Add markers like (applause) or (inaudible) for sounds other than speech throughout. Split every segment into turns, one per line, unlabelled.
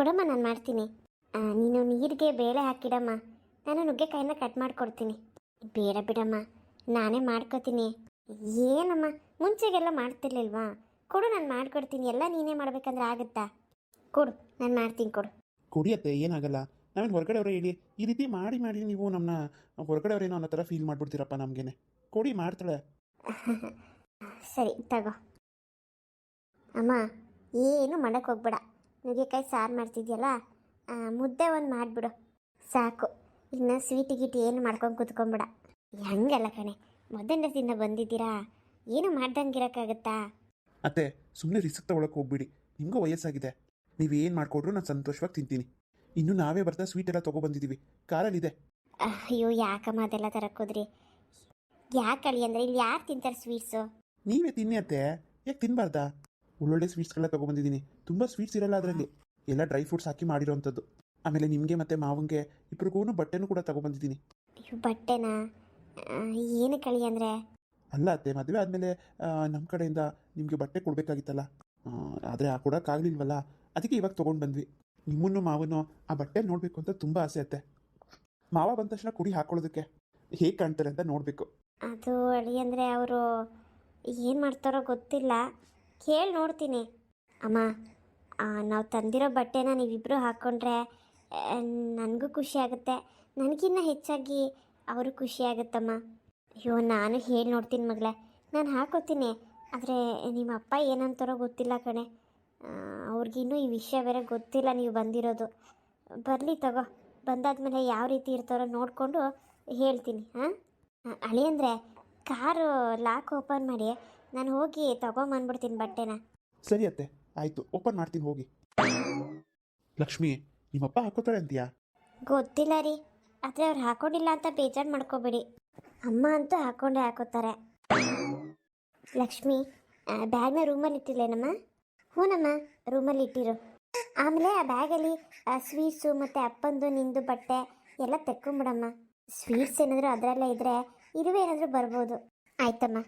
ಕೊಡಮ್ಮ ನಾನು ಮಾಡ್ತೀನಿ. ನೀನು ನೀರಿಗೆ ಬೇಳೆ ಹಾಕಿಡಮ್ಮ. ನಾನು ನುಗ್ಗೆಕಾಯಿನ ಕಟ್ ಮಾಡಿಕೊಡ್ತೀನಿ. ಬೇಡ ಬಿಡಮ್ಮ ನಾನೇ ಮಾಡ್ಕೋತೀನಿ. ಏನಮ್ಮ ಮುಂಚೆಗೆಲ್ಲ ಮಾಡ್ತಿರ್ಲಿಲ್ವಾ? ಕೊಡು ನಾನು ಮಾಡ್ಕೊಡ್ತೀನಿ. ಎಲ್ಲ ನೀನೇ ಮಾಡ್ಬೇಕಂದ್ರೆ ಆಗುತ್ತಾ? ಕೊಡು ನಾನು ಮಾಡ್ತೀನಿ ಕೊಡು.
ಕುಡಿಯತ್ತೆ ಏನಾಗಲ್ಲ. ನಾವೇನು ಹೊರಗಡೆ ಅವರೇ ಹೇಳಿ ಈ ರೀತಿ ಮಾಡಿ ಮಾಡಿ ನೀವು ನಮ್ಮನ್ನ ಹೊರಗಡೆ ಅವರೇನೋ ಅನ್ನೋ ಥರ ಫೀಲ್ ಮಾಡ್ಬಿಡ್ತೀರಪ್ಪ ನಮಗೇನೆ. ಕೊಡಿ ಮಾಡ್ತಾಳೆ. (laughs)
ಸರಿ ತಗೋ. ಅಮ್ಮ ಏನು ಮಾಡಕ್ಕೆ ಹೋಗ್ಬೇಡ. ನುಗ್ಗೆಕಾಯಿ ಸಾರು ಮಾಡ್ತಿದ್ಯಲ್ಲ ಮುದ್ದೆ ಒಂದು ಮಾಡಿಬಿಡು. ಸಾಕು. ಇನ್ನು ಸ್ವೀಟ್ ಗೀಟ್ ಏನು ಮಾಡ್ಕೊಂಡು ಕೂತ್ಕೊಂಬಿಡ. ಹಂಗಲ್ಲ ಕಣೆ. ಮೊದಲನೇ ಬಂದಿದ್ದೀರಾ? ಏನು ಮಾಡ್ದಂಗಿರೋಕ್ಕಾಗತ್ತಾ
ಅತ್ತೆ ಸುಮ್ಮನೆ ರಿಸ್ಕ್ ತಗೊಳಕ್ಕೆ ಹೋಗ್ಬಿಡಿ. ನಿಮಗೂ ವಯಸ್ಸಾಗಿದೆ. ನೀವೇನು ಮಾಡಿಕೊಡ್ರು ನಾನು ಸಂತೋಷವಾಗಿ ತಿಂತೀನಿ. ಇನ್ನು ನಾವೇ ಬರ್ತಾ ಸ್ವೀಟ್ ಎಲ್ಲ ತೊಗೊಬಂದಿದ್ದೀವಿ ಕಾರಲ್ಲಿದೆ
ಅಯ್ಯೋ ಯಾಕಮ್ಮ ಅದೆಲ್ಲ ತರಕೋದ್ರಿ ಯಾಕೆ ಅಳಿ ಅಂದರೆ ಇಲ್ಲಿ ಯಾರು ತಿಂತಾರೆ ಸ್ವೀಟ್ಸು
ನೀವೇ ತಿನ್ನಿ ಅತ್ತೆ. ಯಾಕೆ ತಿನ್ನಬಾರ್ದಾ ಒಳ್ಳೊಳ್ಳೆ ಸ್ವೀಟ್ಸ್ಗೆಲ್ಲ ತೊಗೊಬಂದಿದ್ದೀನಿ. ತುಂಬ ಸ್ವೀಟ್ಸ್ ಇರಲ್ಲ ಅದರಲ್ಲಿ. ಎಲ್ಲ ಡ್ರೈ ಫ್ರೂಟ್ಸ್ ಹಾಕಿ ಮಾಡಿರೋಂಥದ್ದು. ಆಮೇಲೆ ನಿಮಗೆ ಮತ್ತು ಮಾವಂಗೆ ಇಬ್ರಿಗೂ ಬಟ್ಟೆನೂ ಕೂಡ ತೊಗೊಬಂದಿದ್ದೀನಿ.
ಬಟ್ಟೆನಾ? ಏನು ಕಳಿ ಅಂದರೆ?
ಅಲ್ಲ ಅತ್ತೆ ಮದುವೆ ಆದಮೇಲೆ ನಮ್ಮ ಕಡೆಯಿಂದ ನಿಮಗೆ ಬಟ್ಟೆ ಕೊಡಬೇಕಾಗಿತ್ತಲ್ಲ? ಆದರೆ ಆ ಕೊಡೋಕ್ಕಾಗಲಿಲ್ವಲ್ಲ ಅದಕ್ಕೆ ಇವಾಗ ತೊಗೊಂಡು ಬಂದ್ವಿ. ನಿಮ್ಮನ್ನು ಮಾವನ್ನು ಆ ಬಟ್ಟೆ ನೋಡಬೇಕು ಅಂತ ತುಂಬ ಆಸೆ ಅತ್ತೆ. ಮಾವ ಬಂದ ತಕ್ಷಣ ಕುಡಿ ಹಾಕೊಳ್ಳೋದಕ್ಕೆ. ಹೇಗೆ ಕಾಣ್ತಾರೆ ಅಂತ ನೋಡಬೇಕು.
ಅದು ಅಳಿ ಅಂದರೆ ಅವರು ಏನು ಮಾಡ್ತಾರೋ ಗೊತ್ತಿಲ್ಲ. ಕೇಳಿ ನೋಡ್ತೀನಿ. ಅಮ್ಮ ನಾವು ತಂದಿರೋ ಬಟ್ಟೆನ ನೀವಿಬ್ಬರು ಹಾಕ್ಕೊಂಡ್ರೆ ನನಗೂ ಖುಷಿ ಆಗುತ್ತೆ. ನನಗಿನ್ನ ಹೆಚ್ಚಾಗಿ ಅವರು ಖುಷಿ ಆಗುತ್ತಮ್ಮ. ಅಯ್ಯೋ, ನಾನು ಹೇಳಿ ನೋಡ್ತೀನಿ ಮಗಳೇ. ನಾನು ಹಾಕೋತೀನಿ. ಆದರೆ ನಿಮ್ಮ ಅಪ್ಪ ಏನಂತಾರೋ ಗೊತ್ತಿಲ್ಲ ಕಣೆ. ಅವ್ರಿಗಿನ್ನೂ ಈ ವಿಷಯ ಬೇರೆ ಗೊತ್ತಿಲ್ಲ ನೀವು ಬಂದಿರೋದು. ಬರಲಿ ತಗೋ. ಬಂದಾದ್ಮೇಲೆ ಯಾವ ರೀತಿ ಇರ್ತಾರೋ ನೋಡಿಕೊಂಡು ಹೇಳ್ತೀನಿ ಹಾಂ ಅಳಿ ಅಂದರೆ ಕಾರು ಲಾಕ್ ಓಪನ್ ಮಾಡಿ ನಾನು ಹೋಗಿ ತಗೊಂಬಂದ್ಬಿಡ್ತೀನಿ ಬಟ್ಟೆನ.
ಸರಿ ಅತ್ತೆ ಆಯಿತು. ಓಪನ್ ಮಾಡ್ತೀನಿ ಹೋಗಿ. ಲಕ್ಷ್ಮಿ ನಿಮ್ಮಪ್ಪ ಹಾಕೋತಾರೆ ಅಂತೀಯಾ?
ಗೊತ್ತಿಲ್ಲ ರೀ. ಆದರೆ ಅವ್ರು ಹಾಕೊಂಡಿಲ್ಲ ಅಂತ ಬೇಜಾರು ಮಾಡ್ಕೋಬೇಡಿ. ಅಮ್ಮ ಅಂತೂ ಹಾಕೊಂಡೇ ಹಾಕೋತಾರೆ. ಲಕ್ಷ್ಮಿ ಆ, ಬ್ಯಾಗ್ನ ರೂಮಲ್ಲಿ ಇಟ್ಟಿಲ್ಲೇನಮ್ಮ? ಹ್ಞೂನಮ್ಮ ರೂಮಲ್ಲಿ ಇಟ್ಟಿರು. ಆಮೇಲೆ ಆ ಬ್ಯಾಗಲ್ಲಿ ಸ್ವೀಟ್ಸು ಮತ್ತು ಅಪ್ಪಂದು ನಿಂದು ಬಟ್ಟೆ ಎಲ್ಲ ತೆಕ್ಕೊಂಬಿಡಮ್ಮ. ಸ್ವೀಟ್ಸ್ ಏನಾದರೂ ಅದರಲ್ಲೇ ಇದ್ದರೆ ಇರುವೆ ಏನಾದರೂ ಬರ್ಬೋದು. ಆಯ್ತಮ್ಮ.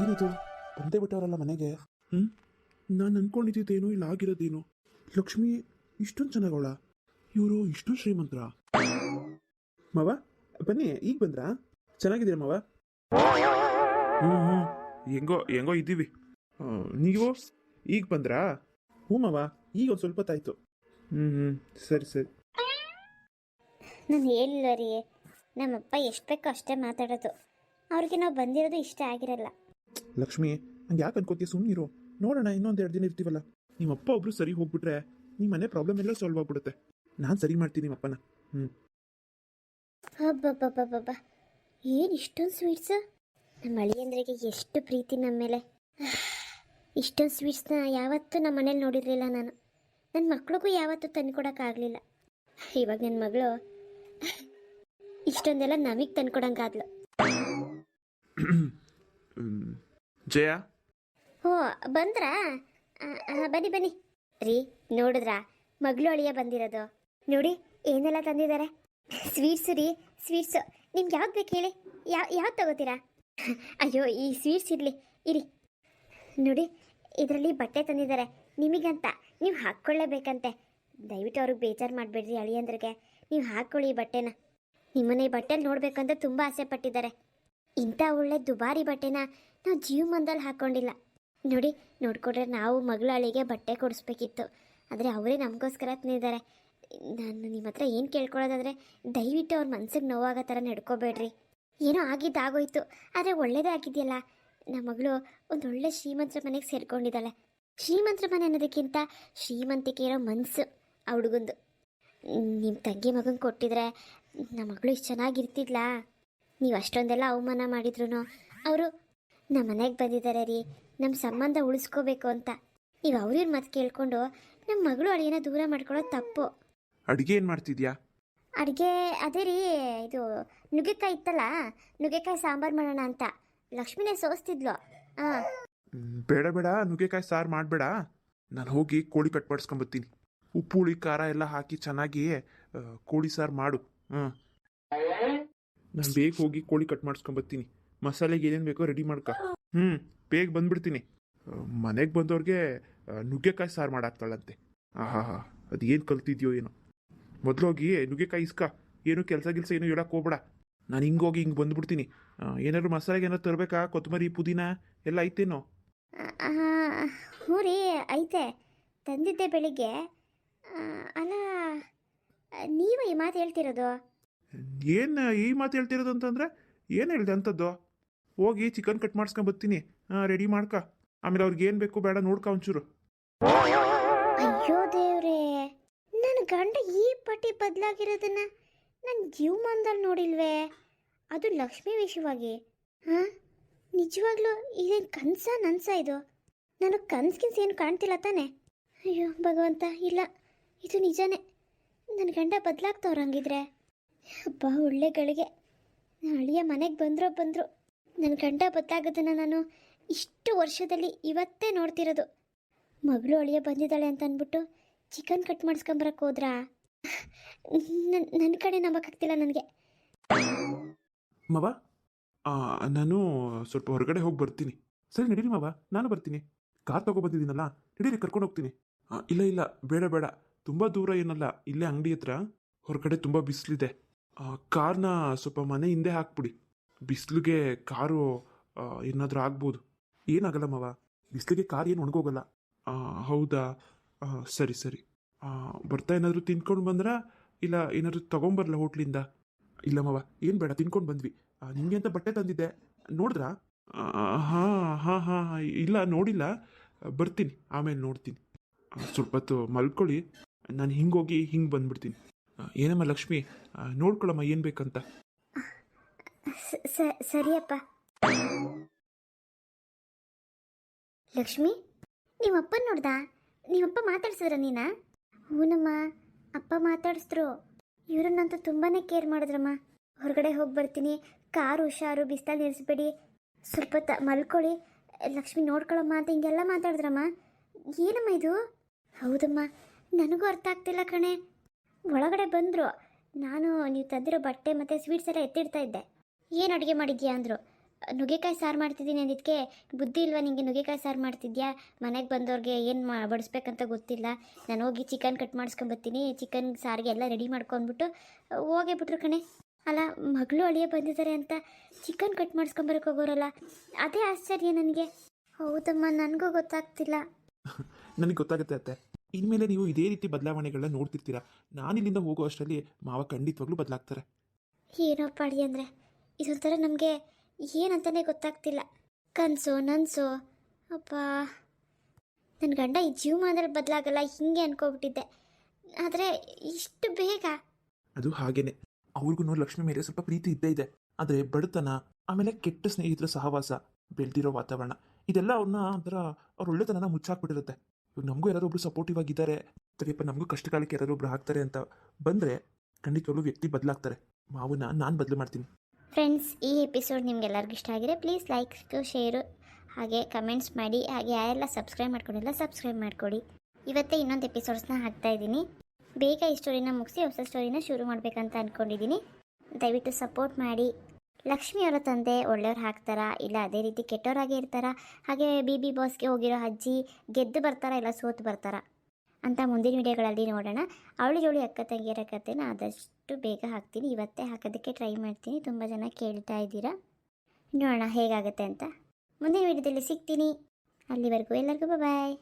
ಏನಿದು ಬಂದೇ ಬಿಟ್ಟವರಲ್ಲ ಮನೆಗೆ? ಹ್ಞೂ ನಾನು ಅನ್ಕೊಂಡಿದ್ದೇನೋ ಇಲ್ಲ ಆಗಿರೋದೇನೋ. ಲಕ್ಷ್ಮಿ ಇಷ್ಟೊಂದು ಚೆನ್ನಾಗೋಳ ಇವರು ಇಷ್ಟೊಂದು ಶ್ರೀಮಂತರ? ಮಾವ ಬನ್ನಿ ಈಗ ಬಂದ್ರಾ? ಚೆನ್ನಾಗಿದ್ದೀರಾ ಮಾವ? ಹ್ಞೂ ಹ್ಞೂ ಹೆಂಗೋ ಹೆಂಗೋ ಇದ್ದೀವಿ. ನೀವು? ಈಗ ಬಂದ್ರಾ? ಹ್ಞೂ ಮಾವ ಈಗ ಒಂದು ಸ್ವಲ್ಪ ತಾಯ್ತು ಹ್ಞೂ ಹ್ಞೂ ಸರಿ ಸರಿ.
ನಾನು ಹೇಳಿಲ್ಲ ರೀ ನಮ್ಮಪ್ಪ ಎಷ್ಟು ಬೇಕೋ ಅಷ್ಟೇ ಮಾತಾಡೋದು. ಅವ್ರಿಗೆ ನಾವು ಬಂದಿರೋದು ಇಷ್ಟ ಆಗಿರಲ್ಲ.
ಲಕ್ಷ್ಮಿ ಹಂಗೆ ಯಾಕೆ ಅನ್ಕೋತೀಯ? ಸುಮ್ಮನಿರು ನೋಡೋಣ ಇನ್ನೊಂದು ಎರಡು ದಿನ ಇರ್ತೀವಲ್ಲ. ನಿಮ್ಮಪ್ಪ ಒಬ್ರು ಸರಿ ಹೋಗ್ಬಿಟ್ರೆ ನಿಮ್ಮ ಮನೆ ಪ್ರಾಬ್ಲಮ್ ಎಲ್ಲ ಸಾಲ್ವ್ ಆಗ್ಬಿಡುತ್ತೆ. ನಾನು ಸರಿ ಮಾಡ್ತೀನಿ ನಿಮ್ಮಪ್ಪನ. ಹ್ಞೂ
ಹಬ್ಬಬ್ಬಬ್ಬಬ್ಬ ಏನು ಇಷ್ಟೊಂದು ಸ್ವೀಟ್ಸ್ ನಮ್ಮ ಅಳಿಯಂದ್ರಿಗೆ ಎಷ್ಟು ಪ್ರೀತಿ ನಮ್ಮ ಮೇಲೆ. (sighs) ಇಷ್ಟೊಂದು ಸ್ವೀಟ್ಸ್ನ ಯಾವತ್ತೂ ನಮ್ಮ ಮನೇಲಿ ನೋಡಿರಲಿಲ್ಲ ನಾನು. ನನ್ನ ಮಕ್ಳಿಗೂ ಯಾವತ್ತೂ ತಂದ್ಕೊಡೋಕ್ಕಾಗಲಿಲ್ಲ ಇವಾಗ ನನ್ನ ಮಗಳು (laughs) ಇಷ್ಟೊಂದೆಲ್ಲ ನಮಗೆ ತಂದ್ಕೊಡಂಗಾದ್ಲು. (clears throat)
ಜಯ?
ಹೋ ಬಂದ್ರಾ? ಬನ್ನಿ ಬನ್ನಿ. ರೀ, ನೋಡಿದ್ರಾ? ಮಗಳು ಅಳಿಯ ಬಂದಿರೋದು. ನೋಡಿ, ಏನೆಲ್ಲ ತಂದಿದ್ದಾರೆ? ಸ್ವೀಟ್ಸ್ ರೀ, ಸ್ವೀಟ್ಸ್. ನಿಮ್ಗೆ ಯಾವ್ದು ಬೇಕು ಹೇಳಿ. ಯಾವ ಯಾವ್ದು ತಗೋತೀರಾ? ಅಯ್ಯೋ, ಈ ಸ್ವೀಟ್ಸ್ ಇರಲಿ. ಇರಿ. ನೋಡಿ, ಇದರಲ್ಲಿ ಬಟ್ಟೆ ತಂದಿದ್ದಾರೆ. ನಿಮಗಂತ. ನೀವು ಹಾಕ್ಕೊಳ್ಳೇಬೇಕಂತೆ. ದಯವಿಟ್ಟು ಅವ್ರಿಗೆ ಬೇಜಾರು ಮಾಡಬೇಡ್ರಿ ಅಳಿಯಂದ್ರಿಗೆ. ನೀವು ಹಾಕ್ಕೊಳ್ಳಿ ಈ ಬಟ್ಟೆನ. ನಿಮ್ಮನ್ನ ಈ ಬಟ್ಟೆಲಿ ನೋಡಬೇಕಂತ ತುಂಬ ಆಸೆ ಪಟ್ಟಿದ್ದಾರೆ ಇಂಥ ಒಳ್ಳೆ ದುಬಾರಿ ಬಟ್ಟೆನ ನಾವು ಜೀವಮಾನದಲ್ಲಿ ಹಾಕ್ಕೊಂಡಿಲ್ಲ ನೋಡಿ, ನೋಡ್ಕೊಂಡ್ರೆ ನಾವು ಮಗಳಳಿಗೆ ಬಟ್ಟೆ ಕೊಡಿಸ್ಬೇಕಿತ್ತು. ಆದರೆ ಅವರೇ ನಮಗೋಸ್ಕರ ತಿಂದಿದ್ದಾರೆ ನಾನು ನಿಮ್ಮ ಹತ್ರ ಏನು ಕೇಳ್ಕೊಳ್ಳೋದಾದರೆ ದಯವಿಟ್ಟು ಅವ್ರ ಮನ್ಸಿಗೆ ನೋವಾಗೋ ಥರ ನಡ್ಕೋಬೇಡ್ರಿ. ಏನೋ ಆಗಿದ್ದಾಗೋಯ್ತು, ಆದರೆ ಒಳ್ಳೇದೇ ಆಗಿದೆಯಲ್ಲ. ನಮ್ಮ ಮಗಳು ಒಂದು ಒಳ್ಳೆ ಶ್ರೀಮಂತರ ಮನೆಗೆ ಸೇರ್ಕೊಂಡಿದ್ದಾಳೆ. ಶ್ರೀಮಂತರ ಮನೆ ಅನ್ನೋದಕ್ಕಿಂತ ಶ್ರೀಮಂತಿಕೆ ಇರೋ ಮನಸ್ಸು ಆ ಹುಡುಗಂದು. ನಿಮ್ಮ ತಂಗಿ ಮಗನ ಕೊಟ್ಟಿದ್ರೆ ನಮ್ಮ ಮಗಳು ಇಷ್ಟು ಚೆನ್ನಾಗಿರ್ತಿದ್ಲಾ ನೀವು ಅಷ್ಟೊಂದೆಲ್ಲ ಅವಮಾನ ಮಾಡಿದ್ರು ಅವರು ನಮ್ಮ ಮನೆಗೆ ಬಂದಿದ್ದಾರೆ ರೀ ನಮ್ಮ ಸಂಬಂಧ ಉಳಿಸ್ಕೋಬೇಕು ಅಂತ. ನೀವು ಅವ್ರಿವ್ರ ಮಾತು ಕೇಳ್ಕೊಂಡು ನಮ್ಮ ಮಗಳು ಅಡುಗೆನ ದೂರ ಮಾಡ್ಕೊಳ್ಳೋದು ತಪ್ಪು.
ಅಡುಗೆ ಏನು ಮಾಡ್ತಿದ್ಯಾ?
ಅಡುಗೆ ಅದೇ ರೀ ಇದು ನುಗ್ಗೆಕಾಯಿ ಇತ್ತಲ್ಲ ನುಗ್ಗೆಕಾಯಿ ಸಾಂಬಾರು ಮಾಡೋಣ ಅಂತ. ಲಕ್ಷ್ಮಿನೇ ಸೋಸ್ತಿದ್ಲು. ಹಾಂ
ಬೇಡ ಬೇಡ ನುಗ್ಗೆಕಾಯಿ ಸಾರು ಮಾಡಬೇಡ. ನಾನು ಹೋಗಿ ಕೋಳಿ ಕಟ್ ಮಾಡಿಸ್ಕೊಂಬರ್ತೀನಿ ಉಪ್ಪು ಹುಳಿ ಖಾರ ಎಲ್ಲ ಹಾಕಿ ಚೆನ್ನಾಗಿ ಕೋಳಿ ಸಾರು ಮಾಡು. ಹ್ಞೂ ನಾನು ಬೇಗ ಹೋಗಿ ಕೋಳಿ ಕಟ್ ಮಾಡಿಸ್ಕೊಂಬತ್ತೀನಿ ಮಸಾಲೆಗೆ ಏನೇನು ಬೇಕೋ ರೆಡಿ ಮಾಡ್ಕೊ. ಹ್ಞೂ ಬೇಗ ಬಂದ್ಬಿಡ್ತೀನಿ. ಮನೆಗೆ ಬಂದವ್ರಿಗೆ ನುಗ್ಗೆಕಾಯಿ ಸಾರು ಮಾಡಾಕ್ತಾಳಂತೆ. ಆಹಾ ಹಾ ಅದು ಏನು ಕಲ್ತಿದ್ಯೋ ಏನೋ. ಮೊದಲೋಗಿ ನುಗ್ಗೆಕಾಯಿ ಇಸ್ಕ. ಏನು ಕೆಲಸ ಗಿಲ್ಸ ಏನು ಹೇಳಕ್ಕೆ ಹೋಗ್ಬೇಡ. ನಾನು ಹಿಂಗೋಗಿ ಹಿಂಗೆ ಬಂದ್ಬಿಡ್ತೀನಿ. ಆ, ಏನಾದ್ರು ಮಸಾಲೆಗೆ ಏನಾದ್ರು ತರಬೇಕಾ? ಕೊತ್ತಂಬರಿ ಪುದೀನ ಎಲ್ಲ ಐತೇನೋ?
ಹ್ಞೂ ರೀ ಐತೆ. ತಂದಿದ್ದೆ ಬೆಳಿಗ್ಗೆ. ಅಲ್ಲ ನೀವೇ ಈ ಮಾತು ಹೇಳ್ತಿರೋದು?
ಏನು ಈ ಮಾತು ಹೇಳ್ತಿರೋದು ಅಂತಂದರೆ, ಏನು ಹೇಳಿದೆ ಅಂಥದ್ದು ಹೋಗಿ ಚಿಕನ್ ಕಟ್ ಮಾಡಿಸ್ಕೊಂಬತ್ತೀನಿ ಹಾಂ ರೆಡಿ ಮಾಡ್ಕ. ಆಮೇಲೆ ಅವ್ರಿಗೆ ಏನು ಬೇಕು ಬೇಡ ನೋಡ್ಕ ಒಂಚೂರು.
ಅಯ್ಯೋ ದೇವ್ರೇ ನನ್ನ ಗಂಡ ಈ ಪಟ್ಟಿ ಬದಲಾಗಿರೋದನ್ನ ನನ್ನ ಜೀವಮಾನದಲ್ಲಿ ನೋಡಿಲ್ವೇ? ಅದು ಲಕ್ಷ್ಮಿ ವಿಷಯವಾಗಿ ಹಾಂ? ನಿಜವಾಗ್ಲೂ ಇದೇನು ಕನ್ಸ ನನ್ಸ ಇದು? ನನಗೆ ಕನ್ಸ್ಗಿನ್ಸ್ ಏನು ಕಾಣ್ತಿಲ್ಲ ತಾನೆ? ಅಯ್ಯೋ ಭಗವಂತ, ಇಲ್ಲ, ಇದು ನಿಜನೇ. ನನ್ನ ಗಂಡ ಬದಲಾಗ್ತವ್ರಂಗಿದ್ರೆ. ಅಪ್ಪ ಒಳ್ಳೆ ಗಳಿಗೆ ಅಳಿಯ ಮನೆಗೆ ಬಂದ್ರೋ ಬಂದರು. ನನ್ನ ಗಂಡ ಬತ್ತಾಗೋದನ್ನು ನಾನು ಇಷ್ಟು ವರ್ಷದಲ್ಲಿ ಇವತ್ತೇ ನೋಡ್ತಿರೋದು. ಮಗಳು ಅಳಿಯ ಬಂದಿದ್ದಾಳೆ ಅಂತ ಅಂದ್ಬಿಟ್ಟು ಚಿಕನ್ ಕಟ್ ಮಾಡಿಸ್ಕೊಂಬರಕ್ಕೆ ಹೋದ್ರಾ? ನನ್ನ ಕಡೆ ನಂಬಕ್ಕಾಗ್ತಿಲ್ಲ ನನಗೆ.
ಮವ ನಾನು ಸ್ವಲ್ಪ ಹೊರಗಡೆ ಹೋಗಿ ಬರ್ತೀನಿ. ಸರಿ, ನಡೀರಿ ಮವ, ನಾನು ಬರ್ತೀನಿ. ಕಾರ್ ತಗೊಬಂದಿದ್ದೀನಲ್ಲ ನಡೀರಿ, ಕರ್ಕೊಂಡು ಹೋಗ್ತೀನಿ. ಇಲ್ಲ ಇಲ್ಲ, ಬೇಡ ಬೇಡ. ತುಂಬ ದೂರ ಏನಲ್ಲ, ಇಲ್ಲೇ ಅಂಗಡಿ ಹತ್ರ. ಹೊರಗಡೆ ತುಂಬ ಬಿಸಿಲಿದೆ. ಕಾರ್ನ ಸ್ವಲ್ಪ ಮನೆ ಹಿಂದೆ ಹಾಕ್ಬಿಡಿ. ಬಿಸಿಲಿಗೆ ಕಾರು ಏನಾದರೂ ಆಗ್ಬೋದು. ಏನಾಗಲ್ಲ ಮವ. ಬಿಸಿಲಿಗೆ ಕಾರ್ ಏನು ಒಣಗೋಗಲ್ಲ. ಹೌದಾ? ಸರಿ ಸರಿ. ಬರ್ತಾ ಏನಾದರೂ ತಿನ್ಕೊಂಡು ಬಂದ್ರಾ? ಇಲ್ಲ ಏನಾದರೂ ತೊಗೊಂಬರಲ್ಲ ಹೋಟ್ಲಿಂದ? ಇಲ್ಲ ಮವ ಏನು ಬೇಡ ತಿನ್ಕೊಂಡು ಬಂದ್ವಿ. ನಿಮಗೆ ಅಂತ ಬಟ್ಟೆ ತಂದಿದ್ದೆ. ನೋಡಿದ್ರಾ? ಹಾಂ ಹಾಂ ಹಾಂ ಇಲ್ಲ ನೋಡಿಲ್ಲ. ಬರ್ತೀನಿ ಆಮೇಲೆ ನೋಡ್ತೀನಿ. ಸ್ವಲ್ಪ ಹೊತ್ತು ಮಲ್ಕೊಳ್ಳಿ. ನಾನು ಹಿಂಗೋಗಿ ಹಿಂಗೆ ಬಂದ್ಬಿಡ್ತೀನಿ. ಆ, ಏನಮ್ಮ ಲಕ್ಷ್ಮಿ? ನೋಡ್ಕೊಳಮ್ಮ ಏನು ಬೇಕಂತ.
ಸರಿಯಪ್ಪ. ಲಕ್ಷ್ಮಿ ನಿಮ್ಮಪ್ಪ ನೋಡ್ದ? ನಿಮ್ಮಪ್ಪ ಮಾತಾಡ್ಸಿದ್ರ ನೀನ? ಹೂನಮ್ಮ, ಅಪ್ಪ ಮಾತಾಡಿಸಿದ್ರು. ಇವ್ರನ್ನಂತೂ ತುಂಬಾ ಕೇರ್ ಮಾಡಿದ್ರಮ್ಮ. ಹೊರಗಡೆ ಹೋಗಿ ಬರ್ತೀನಿ, ಕಾರು ಹುಷಾರು ಬಿಸ್ತಾಲ್ ನಿಲ್ಲಿಸ್ಬೇಡಿ ಸ್ವಲ್ಪ ತ ಮಲ್ಕೊಳ್ಳಿ. ಲಕ್ಷ್ಮಿ ನೋಡ್ಕೊಳಮ್ಮ ಅಂತ ಹಿಂಗೆಲ್ಲ ಮಾತಾಡಿದ್ರಮ್ಮ. ಏನಮ್ಮ ಇದು? ಹೌದಮ್ಮ, ನನಗೂ ಅರ್ಥ ಆಗ್ತಿಲ್ಲ ಕಣೆ. ಒಳಗಡೆ ಬಂದರು. ನಾನು, ನೀವು ತಂದಿರೋ ಬಟ್ಟೆ ಮತ್ತು ಸ್ವೀಟ್ಸ್ ಎಲ್ಲ ಎತ್ತಿಡ್ತಾ ಇದ್ದೆ. ಏನು ಅಡುಗೆ ಮಾಡಿದ್ಯಾ ಅಂದರು. ನುಗ್ಗೆಕಾಯಿ ಸಾರು ಮಾಡ್ತಿದ್ದೀನಿ ಅಂದಿದ್ದಕ್ಕೆ ಬುದ್ಧಿ ಇಲ್ವಾ ನಿಮಗೆ ನುಗ್ಗೆಕಾಯಿ ಸಾರು ಮಾಡ್ತಿದ್ಯಾ? ಮನೆಗೆ ಬಂದವ್ರಿಗೆ ಏನು ಮಾ, ಬಡಿಸ್ಬೇಕಂತ ಗೊತ್ತಿಲ್ಲ. ನಾನು ಹೋಗಿ ಚಿಕನ್ ಕಟ್ ಮಾಡ್ಸ್ಕೊಂಬರ್ತೀನಿ ಚಿಕನ್ ಸಾರಿಗೆ ಎಲ್ಲ ರೆಡಿ ಮಾಡ್ಕೊಂಡ್ಬಿಟ್ಟು, ಹೋಗೇ ಬಿಟ್ರು ಕಣೆ. ಅಲ್ಲ, ಮಗಳು ಅಳಿಯ ಬಂದಿದ್ದಾರೆ ಅಂತ ಚಿಕನ್ ಕಟ್ ಮಾಡಿಸ್ಕೊಂಬರಕ್ಕೆ ಹೋಗೋರಲ್ಲ, ಅದೇ ಆಶ್ಚರ್ಯ ನನಗೆ. ಹೌದಮ್ಮ, ನನಗೂ ಗೊತ್ತಾಗ್ತಿಲ್ಲ. (laughs)
ನನಗೆ ಗೊತ್ತಾಗುತ್ತೆ ಅತ್ತೆ. ಇನ್ಮೇಲೆ ನೀವು ಇದೇ ರೀತಿ ಬದಲಾವಣೆಗಳನ್ನ ನೋಡ್ತಿರ್ತೀರಾ? ನಾನು ಇಲ್ಲಿಂದ ಹೋಗೋ ಅಷ್ಟರಲ್ಲಿ ಮಾವ ಖಂಡಿತವಾಗ್ಲೂ ಬದಲಾಗ್ತಾರೆ.
ಏನಪ್ಪ ಅಡಿ ಅಂದರೆ ಇದೊಂಥರ ನಮಗೆ ಏನಂತಾನೆ ಗೊತ್ತಾಗ್ತಿಲ್ಲ. ಕನ್ಸು ನನ್ಸು ಅಪ್ಪ ನನ್ನ ಗಂಡ ಈ ಜೀವಮಾನದಲ್ಲಿ ಬದಲಾಗಲ್ಲ ಹಿಂಗೆ ಅನ್ಕೋಬಿಟ್ಟಿದ್ದೆ. ಆದರೆ ಇಷ್ಟು ಬೇಗ?
ಅದು ಹಾಗೇನೆ. ಅವ್ರಿಗೂ ಲಕ್ಷ್ಮಿ ಮೇಲೆ ಸ್ವಲ್ಪ ಪ್ರೀತಿ ಇದ್ದೇ ಇದೆ. ಆದರೆ ಬಡತನ ಆಮೇಲೆ ಕೆಟ್ಟ ಸ್ನೇಹಿತರ ಸಹವಾಸ ಬೆಳೆದಿರೋ ವಾತಾವರಣ ಇದೆಲ್ಲ ಅವ್ರನ್ನ ಒಂಥರ ಅವ್ರ ಒಳ್ಳೆತನನ ಮುಚ್ಚಾಕ್ಬಿಟ್ಟಿರುತ್ತೆ. ನಮಗೂ ಯಾರೋ ಒಬ್ರು ಸಪೋರ್ಟಿವ್ ಆಗಿದ್ದಾರೆ ಸರಿಯಪ್ಪ ನಮಗೂ ಕಷ್ಟ ಕಾಲಕ್ಕೆ ಯಾರಾದ್ರು ಒಬ್ರು ಹಾಕ್ತಾರೆ ಅಂತ ಬಂದರೆ ಖಂಡಿತವಾಗ್ಲೂ ವ್ಯಕ್ತಿ ಬದಲಾಗ್ತಾರೆ. ಮಾವನ್ನ ನಾನು ಬದಲು ಮಾಡ್ತೀನಿ.
ಫ್ರೆಂಡ್ಸ್ ಈ ಎಪಿಸೋಡ್ ನಿಮ್ಗೆಲ್ಲರಿಗೂ ಇಷ್ಟ ಆಗಿದೆ ಪ್ಲೀಸ್ ಲೈಕ್ ಶೇರು ಹಾಗೆ ಕಮೆಂಟ್ಸ್ ಮಾಡಿ, ಹಾಗೆ ಯಾರೆಲ್ಲ ಸಬ್ಸ್ಕ್ರೈಬ್ ಮಾಡ್ಕೊಂಡಿಲ್ಲ ಸಬ್ಸ್ಕ್ರೈಬ್ ಮಾಡಿಕೊಡಿ. ಇವತ್ತೇ ಇನ್ನೊಂದು ಎಪಿಸೋಡ್ಸ್ನ ಹಾಕ್ತಾ ಇದ್ದೀನಿ. ಬೇಗ ಈ ಸ್ಟೋರಿನ ಮುಗಿಸಿ ಹೊಸ ಸ್ಟೋರಿನ ಶುರು ಮಾಡಬೇಕಂತ ಅಂದ್ಕೊಂಡಿದ್ದೀನಿ ದಯವಿಟ್ಟು ಸಪೋರ್ಟ್ ಮಾಡಿ. ಲಕ್ಷ್ಮಿ ಅವರ ತಂದೆ ಒಳ್ಳೆಯವ್ರು ಹಾಕ್ತಾರಾ? ಇಲ್ಲ, ಅದೇ ರೀತಿ ಕೆಟ್ಟವರಾಗೇ ಇರ್ತಾರಾ? ಹಾಗೆ ಬಿ ಬಿ ಬಾಸ್ಗೆ ಹೋಗಿರೋ ಅಜ್ಜಿ ಗೆದ್ದು ಬರ್ತಾರಾ ಇಲ್ಲ ಸೋತು ಬರ್ತಾರಾ? ಅಂತ ಮುಂದಿನ ವಿಡಿಯೋಗಳಲ್ಲಿ ನೋಡೋಣ. ಅವಳಿ ಜೋಳಿ ಅಕ್ಕ ತಂಗಿಯರ ಕಥೆನ ಆದಷ್ಟು ಬೇಗ ಹಾಕ್ತೀನಿ. ಇವತ್ತೇ ಹಾಕೋದಕ್ಕೆ ಟ್ರೈ ಮಾಡ್ತೀನಿ. ತುಂಬ ಜನ ಕೇಳ್ತಾ ಇದ್ದೀರಾ? ನೋಡೋಣ ಹೇಗಾಗುತ್ತೆ ಅಂತ. ಮುಂದಿನ ವಿಡಿಯೋದಲ್ಲಿ ಸಿಗ್ತೀನಿ. ಅಲ್ಲಿವರೆಗೂ ಎಲ್ಲರಿಗೂ ಬಾಯ್